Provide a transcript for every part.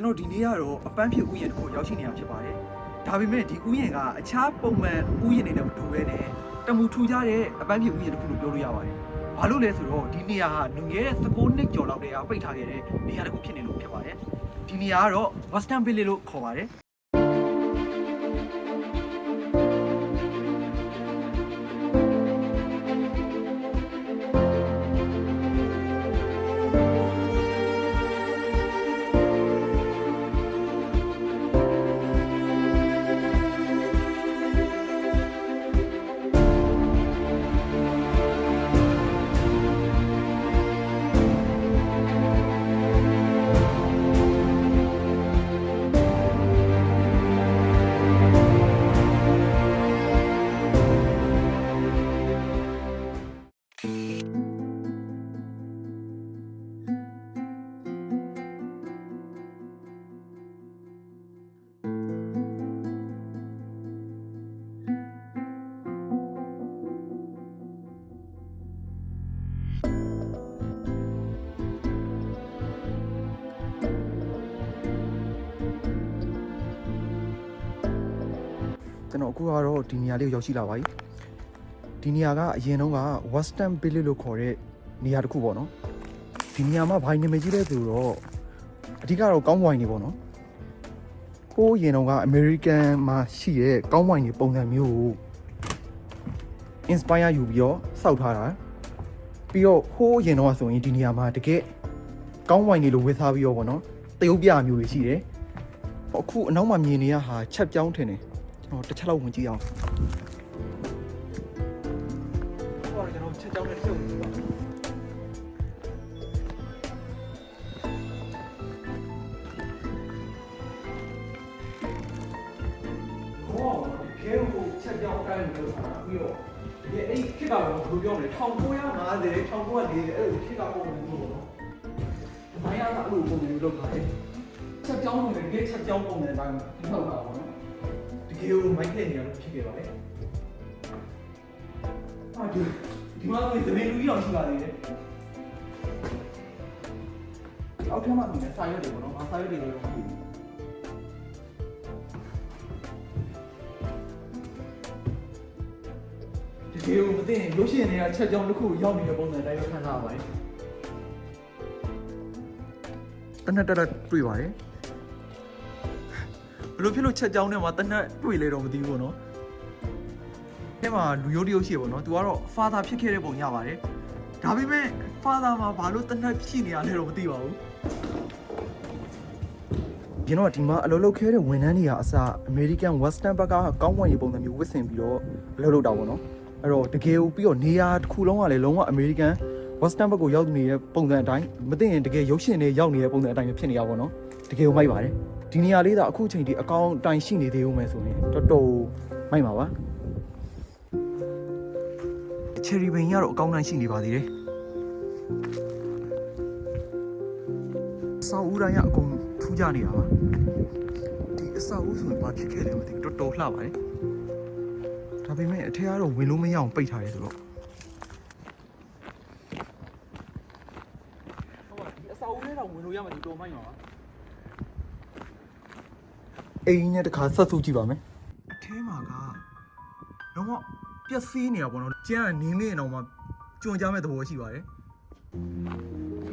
ကျွန်တော်ဒီနေ့ကတော့အပန်းဖြစ်ဥယျာဉ်တစ်ခုရောက်ရှိနေတာဖြစ်ပါတယ်ဒါပေမဲ့ဒီဥယျာဉ်ကအခြားပုံမှန်ဥယျာဉ်တွေနဲ့မတူဘဲနဲ့တမူထူကြတဲ့အပန်းဖြစ်ဥယျာဉ်တစ်ခုလို့ပြောလို့ရပါတယ်ဘာလို့လဲဆိုတော့ဒီနေရာဟာလူငယ်တဲ့16နှစ်ကျော်လောက်တည်းကပိတ်ထားခဲ့တဲ့နေရာတစ်ခုဖြစ်နေလို့ဖြစ်ပါတယ်ဒီနေရာကတော့ Western Village လို့ခေါ်ပါတယ် န်တော်အခုကတော့ဒီနေရာလေးကိုရောက်ရှိလာပါပြီဒီနေရာကအရင်တုန်းက Western Village လို့ခေါ်တဲ့နေရာတစ်ခုပေါ့နော်ဒီနေရာမှာဘာနာမည်ကြီးလဲဆိုတော့အဓိကတော့ကောင်းဝိုင်နေပေါ့နော်ဟိုးအရင်တုန်းက American မှာရှိတဲ့ကောင်းဝိုင်နေပုံစံမျိုးကို inspire ယူပြီးတော့စောက်ထားတာပြီးတော့ဟိုးအရင်တုန်းကဆိုရင်ဒီနေရာမှာတကယ်ကောင်းဝိုင်နေလို့ဝေထားပြီးတော့ပေါ့နော်တရုတ်ပြမျိုးတွေရှိတယ်အခုအနောက်မှာမြင်နေရဟာချက်ပြောင်းထင်တယ် ကျွန်တော်တစ်ချက်လောက်ဝင်ကြည့်အောင်ဟောကျွန်တော်ချက်ကြောင်းနဲ့တစ်ချက်ဝင်ကြည့်ပါဟောဒီခဲကိုချက်ကြောင်းတိုင်းလို့ဆိုတာပြီးတော့ဒီအဲ့ခက်ကတော့ဘယ်လိုပြောမလဲ1950 1940အဲ့လိုခက်ကပုံစံမျိုးပေါ့နော်။မိုင်းရတာအဲ့လိုပုံစံမျိုးလောက်တာလေ။ချက်ကြောင်းပုံစံတကယ်ချက်ကြောင်းပုံစံတိုင်းလောက်တာပေါ့နော်။ တကယ်ကိုမိုက်တဲ့နေရာလို့ဖြစ်ခဲ့ပါလေ။ဟာဒီဒီမှာတော့သမင်လူကြီးတော်ရှိပါသေးတယ်။အောက်ထပ်မှာနေစာရွက်တွေပေါ့နော်။အစာရွက်တွေလည်းမဟုတ်ဘူး။တကယ်ကိုမသိရင်ရုပ်ရှင်တွေကချက်ကြောင်းတစ်ခုရောက်နေတဲ့ပုံစံတိုင်းပဲခံစားရပါတယ်။တနက်တက်တက်တွေ့ပါတယ်။ ဘယ်လိုဖြစ်လို့ချက်ကြောင်းထဲမှာတနက်တွေ့လေတော့မသိဘူးပေါ့နော်။အဲမှာလူရုပ်တရုပ်ရှိရပေါ့နော်။ तू ကတော့ father ဖြစ်ခဲ့တဲ့ပုံရပါတယ်။ဒါပေမဲ့ father မှာဘာလို့တနက်ဖြစ်နေရလဲတော့မသိပါဘူး။ကျွန်တော်ဒီမှာအလုပ်လုပ်ခဲ့တဲ့ဝန်ထမ်းတွေကအစ American Western ဘက်ကကောင်းမွန်ရေးပုံစံမျိုးဝတ်ဆင်ပြီးတော့အလုပ်လုပ်တာပေါ့နော်။အဲ့တော့တကယ်ကိုပြီးတော့နေရာတစ်ခုလုံးကလည်းလုံးဝ American Western ဘက်ကိုရောက်နေတဲ့ပုံစံအတိုင်းမသိရင်တကယ်ရုပ်ရှင်တွေရောက်နေတဲ့ပုံစံအတိုင်းပဲဖြစ်နေရပါတော့။တကယ်ကိုမိုက်ပါတယ်။ ဒီနေရာလေးသာအခုချိန်ထိအကောင်တိုင်ရှိနေသေးဦးမယ်ဆိုရင်တော်တော်မိုက်ပါပါချယ်ရီဘိန်ကတော့အကောင်တိုင်ရှိနေပါသေးတယ်ဆောက်ဦးတိုင်းကအကုန်ထူးကြနေတာပါဒီအဆောက်ဦးဆိုရင်ဘာဖြစ်ခဲ့လဲမသိဘူးတော်တော်လှပါတယ်ဒါပေမဲ့အထက်ကတော့ဝင်လို့မရအောင်ပိတ်ထားတယ်ဆိုတော့ဟုတ်ပါဒီအဆောက်ဦးထဲတော့ဝင်လို့ရမှာဒီတော်မိုက်ပါပါ အိမ်နဲ့တခါဆက်စုကြည့်ပါမယ်အထဲမှာကတော့ပျက်စီးနေတာပေါ့နော်ကျန်ကနေနေတော့မှကြွန်ကြမဲ့သဘောရှိပါတယ်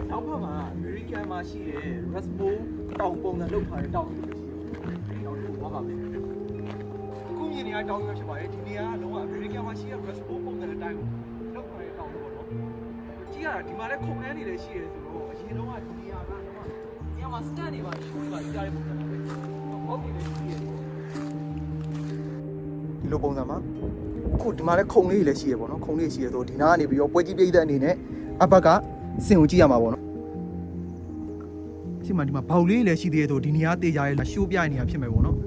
နောက်ဘက်မှာအမေရိကန်မှာရှိတဲ့ Raspo တောင်ပုံစံလောက်ထားတဲ့တောင်တွေရှိတယ်တောင်တွေသွားပါမယ်အခုမြင်နေရတောင်တွေဖြစ်ပါတယ်ဒီနေရာကလုံးဝအမေရိကန်မှာရှိတဲ့ Raspo ပုံစံအတိုင်းကိုလောက်ထားတဲ့တောင်တွေပေါ့နော်ကြည့်ရတာဒီမှာလည်းခုံနှန်းနေလည်းရှိတယ်ဆိုတော့အရင်တော့ကဒီနေရာကတော့နေရာမှာ stand နေပါရှိုးပါကြတဲ့ပုံစံပါပဲဟုတ်ပြီလေ ဒီလိုပုံစံမှာအခုဒီမှာလည်းခုံလေးတွေလည်းရှိရပေါ့နော်ခုံလေးရှိရဆိုဒီနားကနေပြီးတော့ပွဲကြီးပြိတဲ့အနေနဲ့အဘက်ကစင်ကိုကြည့်ရမှာပေါ့နော်ရှိမှဒီမှာဘောက်လေးလည်းရှိသေးတယ်ဆိုဒီနေရာတေချာရဲ့ရှိုးပြရနေရဖြစ်မယ်ပေါ့နော်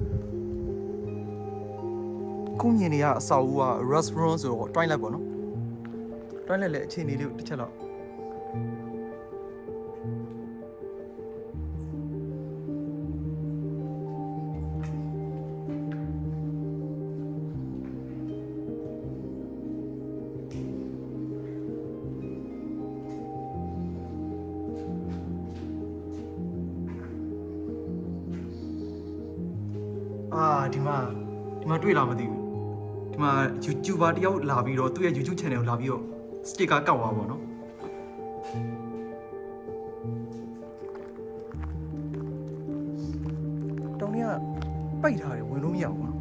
ခုမြင်နေရအဆောက်အဦက restaurant ဆိုတော့ toilet ပေါ့နော် toilet လည်းအခြေအနေလေးတစ်ချက်တော့ ဒီမှာဒီမှာတွေ့လာမသိဘူးဒီမှာ YouTuber တယောက်လာပြီးတော့သူ့ရဲ့ YouTube channel ကိုလာပြီးတော့ sticker ကောက်သွားပါတော့တောင်ထဲကပိတ်ထားတယ်ဝင်လို့မရဘူး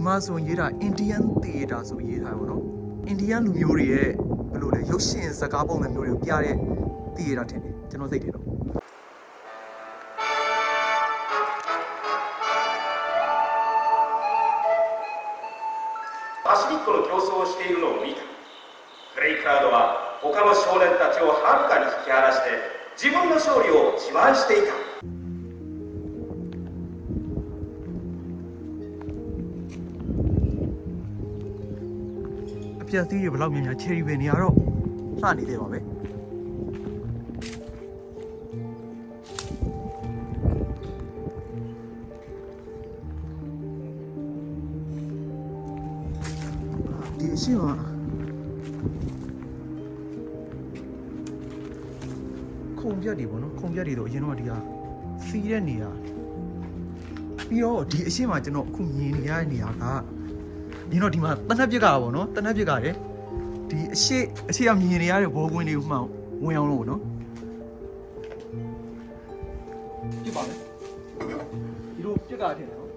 ဒီမှာဆိုရင်ရေးတာ Indian Theater ဆိုရေးထားပါတော့ Indian လူမျိုးတွေရဲ့ဘယ်လိုလဲရုပ်ရှင်ဇာတ်ကားပုံစံမျိုးတွေကိုပြတဲ့ theater ထင်တယ်ကျွန်တော်စိတ်တယ်တော့ 走りっこの競争をしているのを見たグレイクラウドは他の少年たちをはるかに引き離して自分の勝利を自慢していた ပြတ်သီးတွေဘယ်လောက်များများ cherry ပဲနေရတော့လှနေသေးပါပဲဒီအရှိမခုံပြတ်တွေပေါ့နော်ခုံပြတ်တွေတော့အရင်တော့ဒီဟာစီးတဲ့နေရာပြီးတော့ဒီအရှိမကျွန်တော်အခုမြင်နေရတဲ့နေရာက ဒီတော့ဒီမှာတနက်ပြက်ကပါနော်တနက်ပြက်ကတယ်ဒီအရှိအရှိကမြင်နေရတဲ့ဘောကွင်းတွေကိုမှဝင်အောင်လို့ပေါ့နော်ပြစ်ပါမယ်ဒီလိုပြက်ကထင်တယ်နော်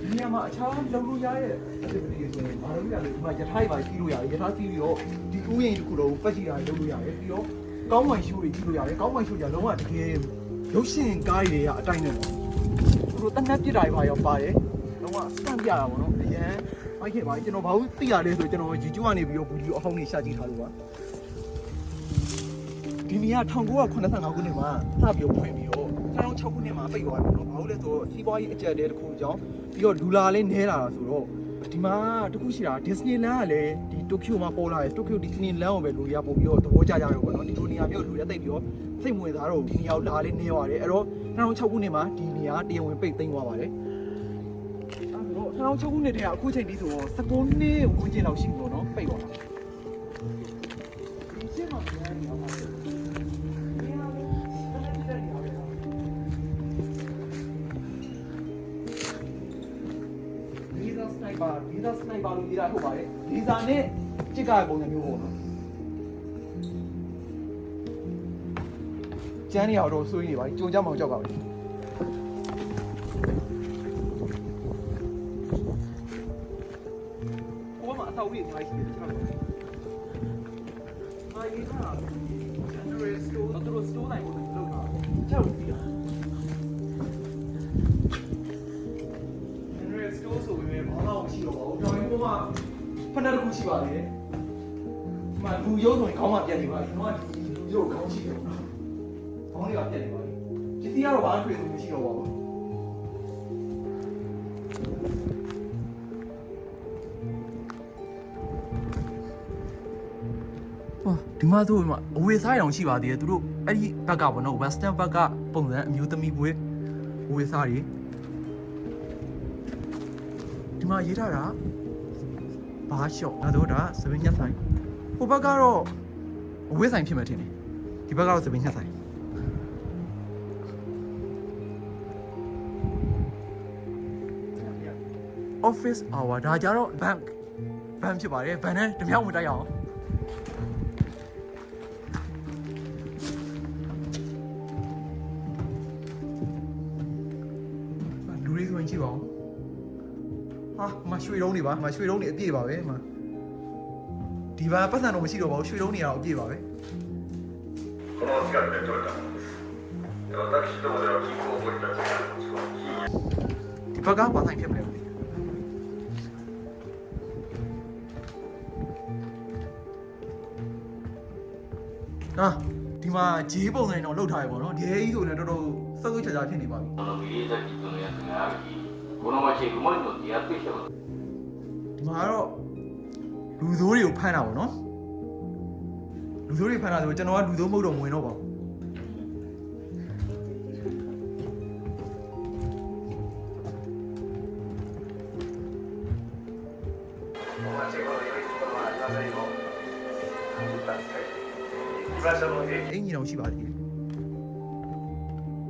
ဒီညမှာအခြားလုံလို့ရရဲ့အဖြစ်တွေဆိုရင်ဘာလို့လဲဒီမှာယထာတွေပါစီးလို့ရတယ်ယထာစီးပြီးတော့ဒီဥယျာဉ်တစ်ခုလုံးပတ်ကြည့်တာလုပ်လို့ရတယ်ပြီးတော့ ကောင်းဝိုင်ရှိုးတွေကြည့်လို့ရတယ်ကောင်းဝိုင်ရှိုးကြလုံးဝတကယ်ရုပ်ရှင်ကားတွေကအတိုင်းနဲ့ပေါ့သူတို့တနက်ပြစ်တာတွေပါရောပါတယ်လုံးဝစတန်ပြတာပေါ့နော်အရန်မိုက်ခင်ပါကျွန်တော်ဘာလို့သိရလဲဆိုကျွန်တော် YouTube ကနေပြီးတော့ဗီဒီယိုအဟောင်းတွေရှာကြည့်ထားလို့ပါဒီနေရာ1985ခုနှစ်မှာစပြီးတော့ဖွင့်ပြီးတော့2006ခုနှစ်မှာပိတ်သွားတယ်ပေါ့နော်ဘာလို့လဲဆိုတော့စီးပွားရေးအကျပ်တဲတစ်ခုကြောင့်ပြီးတော့လူလာလေးနဲလာတာဆိုတော့ ဒီမှာတခုရှိတာ Disneyland ကလည်းဒီတိုကျိုမှာပေါ်လာတယ်တိုကျို Disneyland ကိုပဲလူတွေကပို့ပြီးတော့သဘောကျကြရောပေါ့နော်ဒီလိုနေရာမျိုးလူတွေတိတ်ပြီးတော့စိတ်ဝင်စားတော့ဒီနေရာကိုလာလေးနေပါတယ်အဲ့တော့2006ခုနှစ်မှာဒီနေရာတရားဝင်ပိတ်သိမ်းသွားပါတယ်အဲ့တော့2006ခုနှစ်တည်းကအခုချိန်ထိဆိုတော့19နှစ်ဝန်းကျင်လောက်ရှိပြီပေါ့နော်ပိတ်သွားတာ ကြစ်ကပုံစံမျိုးပေါ့နော်ကျန်းနေရတော့ဆိုးနေပါကြုံကြမောင်ကြောက်ပါပဲဟိုမှာအဆောက်အဦတွေအများကြီးရှိတယ်ကျွန်တော်မာရီကဆန်ဒရစတိုးတော့စတိုးနိုင်ဖို့လုပ်တာချက်ဦးစီးတာ Henry Store ဆိုပေမဲ့ဘာမှမရှိတော့ပါဘူး။ကျွန်တော်ကဖက်နှက်တစ်ခုရှိပါလေ။ဒီ မှာလူရုပ်ဆိုရင်ခေါင်းမှာပြတ်နေပါပြီ။ကျွန်တော်ကဒီလူရုပ်ခေါင်းရှိတယ်ပေါ့။ခေါင်းတွေကပြတ်နေပါပြီ။ဒီတီးကတော့ဘာမှတွေ့လို့မရှိတော့ပါဘူး။ဟာဒီမှာဆိုဒီမှာအဝေစားရောင်ရှိပါသေးတယ်သူတို့အဲ့ဒီဘက်ကပေါ့နော် western ဘက်ကပုံစံအမျိုးသမီးဘွေးအဝေစားတွေဒီမှာရေးထားတာဘာရှော့ငါတို့ဒါသပင်းညက်ဆိုင် ဟိုဘက်ကတော့အဝေးဆိုင်ဖြစ်မှထင်တယ်ဒီဘက်ကတော့သပင်းညက်ဆိုင် office hour ဒါကြတော့ bank bank ဖြစ်ပါတယ်ဘဏ်နဲ့တမြောက်မတိုက်ရအောင်လူတွေဆိုရင်ကြည့်ပါဦးဟာမရွှေတုံးနေပါမရွှေတုံးနေအပြည့်ပါပဲမ ဒီဘာပတ်စံတော့မရှိတော့ပါဘူးရွှေတုံးနေတော့အပြည့်ပါပဲ この近くで取れたものです私どもでは銀行を掘り出している土地を金や ဒီဘက်ကဘာဆိုင်ဖြစ်မလဲမသိဘူးဟာဒီမှာဂျေးပုံစံတော့လောက်ထားရပေါ့နော်ဒီကြီးဆိုလည်းတော်တော်စောစောချာချာဖြစ်နေပါပြီ このビリーザキットのやつがある日この町へ雲に乗ってやってきたこと ဒီမှာကတော့ လူဆိုးတွေကိုဖမ်းတာပေါ့နော်လူဆိုးတွေဖမ်းတာဆိုကျွန်တော်ကလူဆိုးမဟုတ်တော့မဝင်တော့ပါဘူးအင်ကြီးတော့ရှိပါသေးတယ်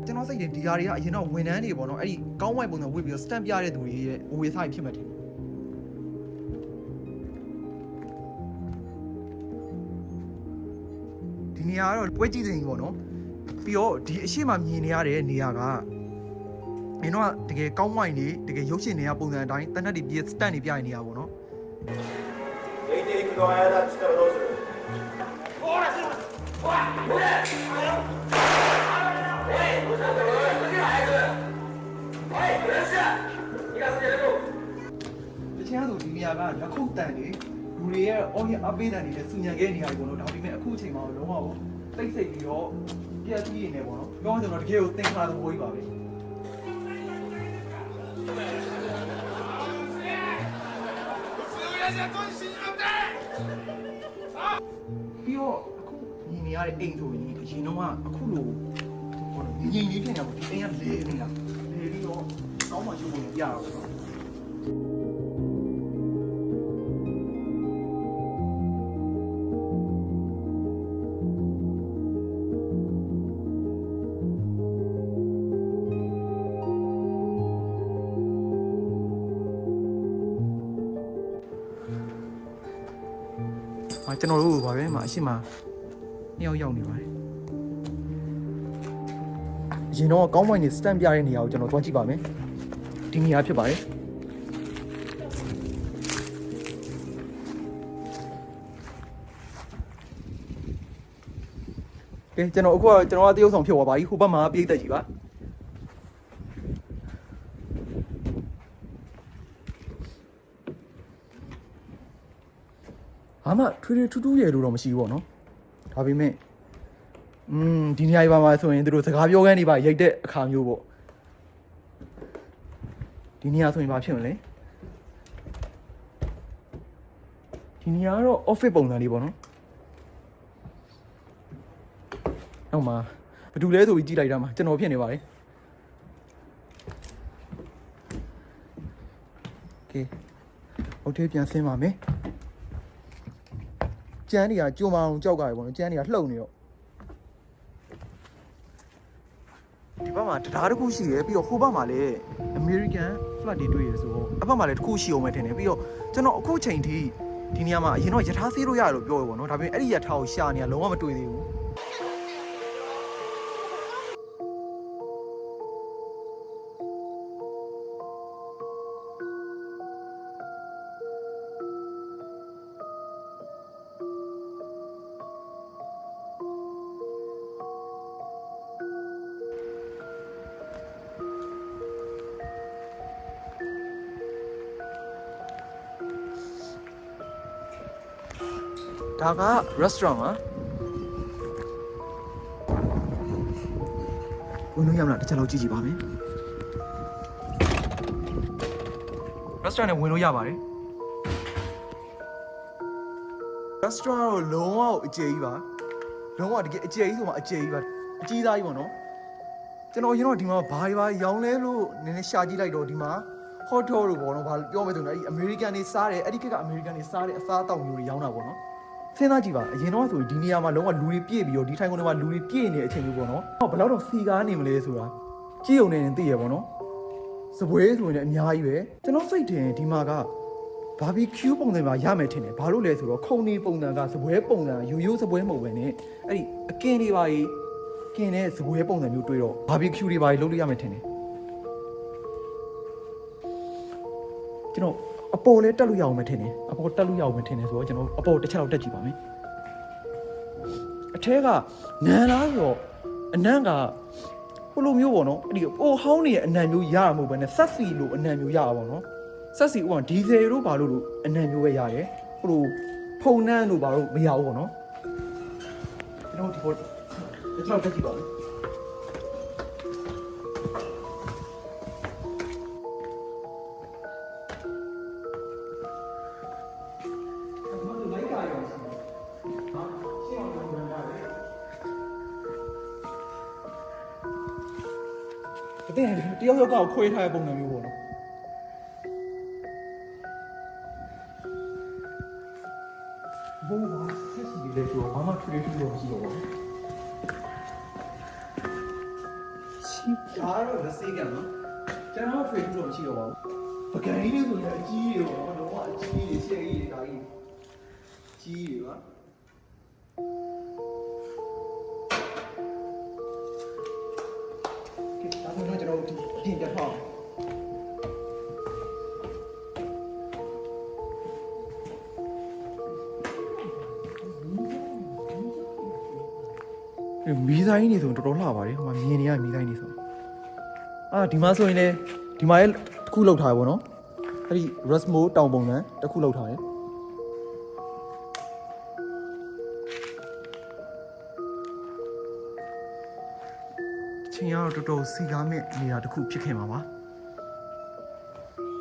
ကျွန်တော်စိတ်တယ်ဒီဟာတွေကအရင်တော့ဝန်ထမ်းတွေပေါ့နော်အဲ့ဒီကောင်းဝိုက်ပုံစံဝစ်ပြီးတော့ stamp ပြတဲ့သူတွေရဲ့အဝေးစားဖြစ်မှတ်တယ် နေရာကတော့ပွဲကြည့်စင်ကြီးပေါ့နော်ပြီးတော့ဒီအရှိမမြင်နေရတဲ့နေရာကမင်းတို့ကတကယ်ကောင်းဝိုင်းနေတကယ်ရုပ်ရှင်တွေကပုံစံအတိုင်းတနက်တွေပြစ်စတန့်တွေပြနေနေရပါတော့တချင်ရဆိုဒီနေရာကလက်ခုပ်တန်တွေ တွေရဲ့အော်ရအပေးတန်နေတဲ့စူညံခဲ့နေရတယ်ပေါ့နော်ဒါပေမဲ့အခုအချိန်မှာတော့လုံးဝတိတ်ဆိတ်ပြီးတော့ပြက်ပြီးနေပေါ့နော်ပြောမှဆိုတော့တကယ်ကိုသင်္ခါရသဘောကြီးပါပဲပြီးတော့အခုညီနေရတဲ့အိမ်ဆိုရင်အရင်တော့ကအခုလိုဟိုငြိမ်လေးဖြစ်နေတာပေါ့ဒီအိမ်ကလေနေတာလေပြီးတော့ကောင်းမှရုပ်ပုံပြရအောင် ရှိမနှစ်ယောက်ရောက်နေပါတယ်။အရင်တော့ကောင်းမွန်နေ stamp ပြတဲ့နေရာကိုကျွန်တော်သွားကြည့်ပါမယ်။ဒီနေရာဖြစ်ပါတယ်။ကဲကျွန်တော်အခုကကျွန်တော်ကတရုတ်ဆောင်ဖြစ်သွားပါပြီဟိုဘက်မှာပြေးသက်ကြီးပါ ဘာမှထွေထွေထူးထူးရလို့တော့မရှိဘူးပေါ့နော်ဒါပေမဲ့อืมဒီနေရာကြီးပါမှာဆိုရင်သူတို့စကားပြောခန်းနေပါရိုက်တဲ့အခါမျိုးပေါ့ဒီနေရာဆိုရင်ဘာဖြစ်မလဲဒီနေရာကတော့ office ပုံစံလေးပေါ့နော်နောက်မှာဘာတူလဲဆိုပြီးကြည့်လိုက်တာမှာကျွန်တော်ဖြစ်နေပါတယ်โอเคဟိုထဲပြန်ဆင်းပါမယ် ကျန်းတွေကကြုံမအောင်ကြောက်ကြရပေါ့နော်ကျန်းတွေကလှုပ်နေတော့ဒီဘက်မှာတရားတစ်ခုရှိရယ်ပြီးတော့ဟိုဘက်မှာလည်း American flag တွေတွေ့ရဆိုတော့အဘက်မှာလည်းတစ်ခုရှိအောင်ပဲထင်တယ်ပြီးတော့ကျွန်တော်အခုချိန်ထိဒီနေရာမှာအရင်တော့ယထာဆေးလို့ရတယ်လို့ပြောရပေါ့နော်ဒါပေမဲ့အဲ့ဒီယထာကိုရှာနေတာလုံးဝမတွေ့သေးဘူး ဒါက restaurant ပါဝင်လို့ရမလားတစ်ချက်လောက်ကြည့်ကြည့်ပါမယ် restaurant နဲ့ဝင်လို့ရပါတယ် restaurant တော့လုံးဝအကျယ်ကြီးပါလုံးဝတကယ်အကျယ်ကြီးဆိုမှအကျယ်ကြီးပါအကြီးသားကြီးပေါ့နော်ကျွန်တော်ရင်တော့ဒီမှာဘာတွေပါရောင်းလဲလို့နည်းနည်းရှာကြည့်လိုက်တော့ဒီမှာ hot dog လို့ပေါ့နော်ဘာပြောမလဲဆိုတော့အဲ့ဒီ American တွေစားတယ်အဲ့ဒီကက American တွေစားတဲ့အစားအသောက်မျိုးတွေရောင်းတာပေါ့နော် စဉ်းစားကြည့်ပါအရင်တော့ဆိုရင်ဒီနေရာမှာလုံးဝလူတွေပြည့်ပြီးတော့ဒီထိုင်ကုန်တွေမှာလူတွေပြည့်နေတဲ့အချိန်မျိုးပေါ့နော်ဟောဘယ်တော့တော့စီကားနေမလဲဆိုတာကြည့်ုံနေရင်သိရပေါ့နော်စပွဲဆိုရင်လည်းအများကြီးပဲကျွန်တော်စိတ်ထင်ဒီမှာကဘာဘီကျူးပုံစံမှာရမယ်ထင်တယ်ဘာလို့လဲဆိုတော့ခုံနေပုံစံကစပွဲပုံစံရိုးရိုးစပွဲမဟုတ်ပဲねအဲ့ဒီအကင်တွေပါကြီးကင်တဲ့စပွဲပုံစံမျိုးတွေ့တော့ဘာဘီကျူးတွေပါကြီးလုပ်လို့ရမယ်ထင်တယ်ကျွန်တော် အပေါ်လဲတက်လို့ရအောင်မထင်နဲ့အပေါ်တက်လို့ရအောင်မထင်နဲ့ဆိုတော့ကျွန်တော်အပေါ်တစ်ချက်လောက်တက်ကြည့်ပါမယ်အထဲကနန်းလားဆိုတော့အနံ့ကဟိုလိုမျိုးပေါ့နော်အဲ့ဒီအိုဟောင်းနေရဲ့အနံ့မျိုးရရမှာမဟုတ်ဘဲနဲ့ဆက်စီလိုအနံ့မျိုးရရပါတော့ဆက်စီဥပမာဒီဇယ်တို့ဘာလို့လို့အနံ့မျိုးပဲရတယ်ဟိုလိုဖုံနှန်းတို့ဘာလို့မရဘူးပေါ့နော်ကျွန်တော်ဒီပေါ်တစ်ချက်လောက်တက်ကြည့်ပါမယ် တကယ်တယောက်ယောက်ကခွဲထားတဲ့ပုံစံမျိုးပေါ့နော်ဘုံဘာဆက်စီလေးဆိုတော့ဘာမှထွေးထွေးလို့မရှိတော့ဘူးချီပါတော့လက်စေးကနော်ကျွန်တော်ထွေးထွေးလို့မရှိတော့ပါဘူးပကံကြီးလေးဆိုရင်အကြီးတွေပေါ့ တော်ဒီအပြင်ပြတ်ထားအောင်မီးဆိုင်နေဆိုရင်တော်တော်လှပါတယ်ဟိုမှာမြင်နေရမီးဆိုင်နေဆိုအာဒီမှာဆိုရင်လေဒီမှာလည်းတစ်ခုလောက်ထားရပါတော့အဲ့ဒီ Rasmo တောင်ပုံစံတစ်ခုလောက်ထားတယ် ချင်းရတော့တော်တော်စီကားမဲ့နေရာတစ်ခုဖြစ်ခဲ့မှာပါ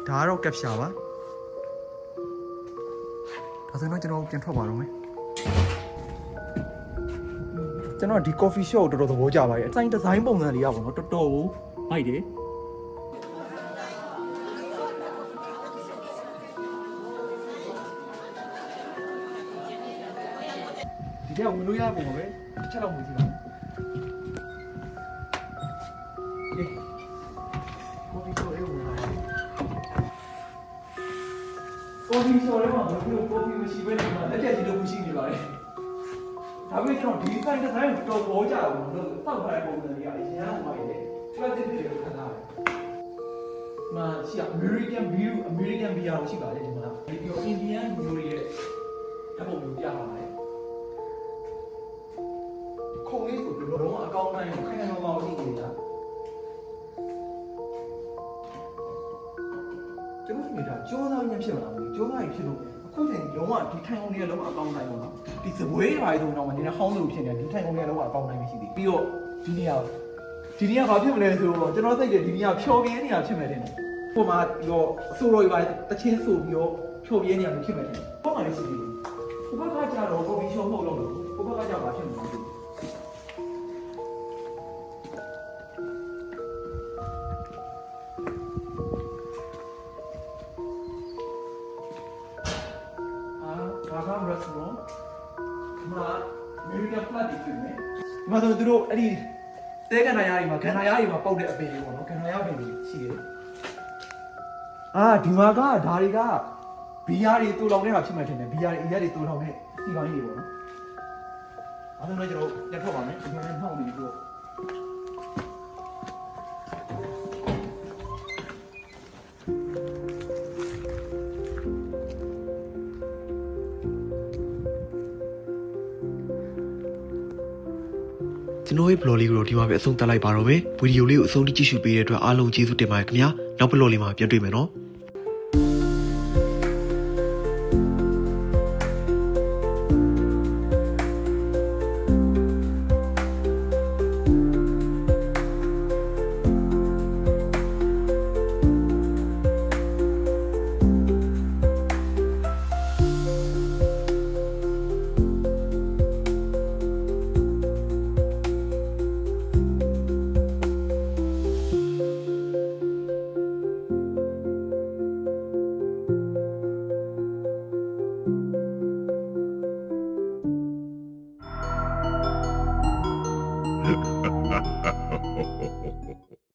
ဒါကတော့ကပ်ရှာပါဒါဆိုတော့ကျွန်တော်ပြန်ထွက်ပါတော့မယ်ကျွန်တော်ဒီ coffee shop ကိုတော်တော်သဘောကျပါတယ်အဆိုင်ဒီဇိုင်းပုံစံလေးရပါတော့တော်တော်ကိုမိုက်တယ်ဒီကဝင်လို့ရပုံပါပဲတစ်ချက်တော့ဝင်စီပါ coffee shop လေးမှာဘယ်လို coffee မရှိဘဲနဲ့လက်ချက်ကြီးလို့ရှိနေပါလေဒါပေမဲ့ကျွန်တော်ဒီဆိုင်ဒီဇိုင်းကိုတော်ပေါ်ကြတာဘူးလို့တောက်ထားတဲ့ပုံစံတွေကအရင်ကမှရတယ် classic တွေလို့ခန့်ထားတယ်။မှာရှိ American view American view ရှိပါတယ်ဒီမှာဒီပြော Indian view ရဲ့ဓာတ်ပုံမျိုးပြပါမယ်။ခုံလေးကိုဘယ်လိုတော့အကောင့်တိုင်းခိုင်ခိုင်မာမာရှိနေတာ။ ကျွန်တော်မိတာကြောသားညဖြစ်မလားမသိဘူးကြောသားကြီးဖြစ်လို့အခုချိန်လုံးဝဒီထိုင်အောင်လေးကလုံးဝအကောင့်တိုင်းပေါ့နော်ဒီစပွဲတွေပါဆိုတော့မနေနဲ့ဟောင်းလို့ဖြစ်နေဒီထိုင်အောင်လေးကလုံးဝအကောင့်တိုင်းမရှိသေးပြီးတော့ဒီနေရာဒီနေရာဘာဖြစ်မလဲဆိုတော့ကျွန်တော်စိတ်တယ်ဒီနေရာဖြော်ပြင်းနေရာဖြစ်မယ်တဲ့ဟိုမှာရောအစိုးရပါတချင်းဆိုပြီးတော့ဖြော်ပြင်းနေရာမျိုးဖြစ်မယ်တဲ့ဘာမှမရှိသေးဘူးဟိုဘက်ကကြတော့ကော်ဖီရှော့မဟုတ်တော့ဘူးဟိုဘက်ကကြဘာဖြစ်မ မယ်ဒီမှာဆိုသူတို့အဲ့ဒီတဲကန်နာရတွေမှာကန်နာရတွေမှာပေါက်တဲ့အပင်တွေပေါ့နော်ကန်နာရပင်တွေရှိတယ်အာဒီမှာကဒါတွေကဘီယာတွေတူလောင်နေတာဖြစ်မှထင်တယ်ဘီယာတွေအရက်တွေတူလောင်တဲ့စီပိုင်းတွေပေါ့နော်အဲ့ဒါတော့ကျွန်တော်ရက်ထွက်ပါမယ်ဒီမှာလည်းနှောက်နေပြီတို့ ရဲ့ blog လေးကိုတော့ဒီမှာပဲအဆုံးသတ်လိုက်ပါတော့မယ်ဗီဒီယိုလေးကိုအဆုံးထိကြည့်ရှုပေးတဲ့အတွက်အားလုံးကျေးဇူးတင်ပါတယ်ခင်ဗျာနောက် blog လေးမှာပြန်တွေ့မယ်နော်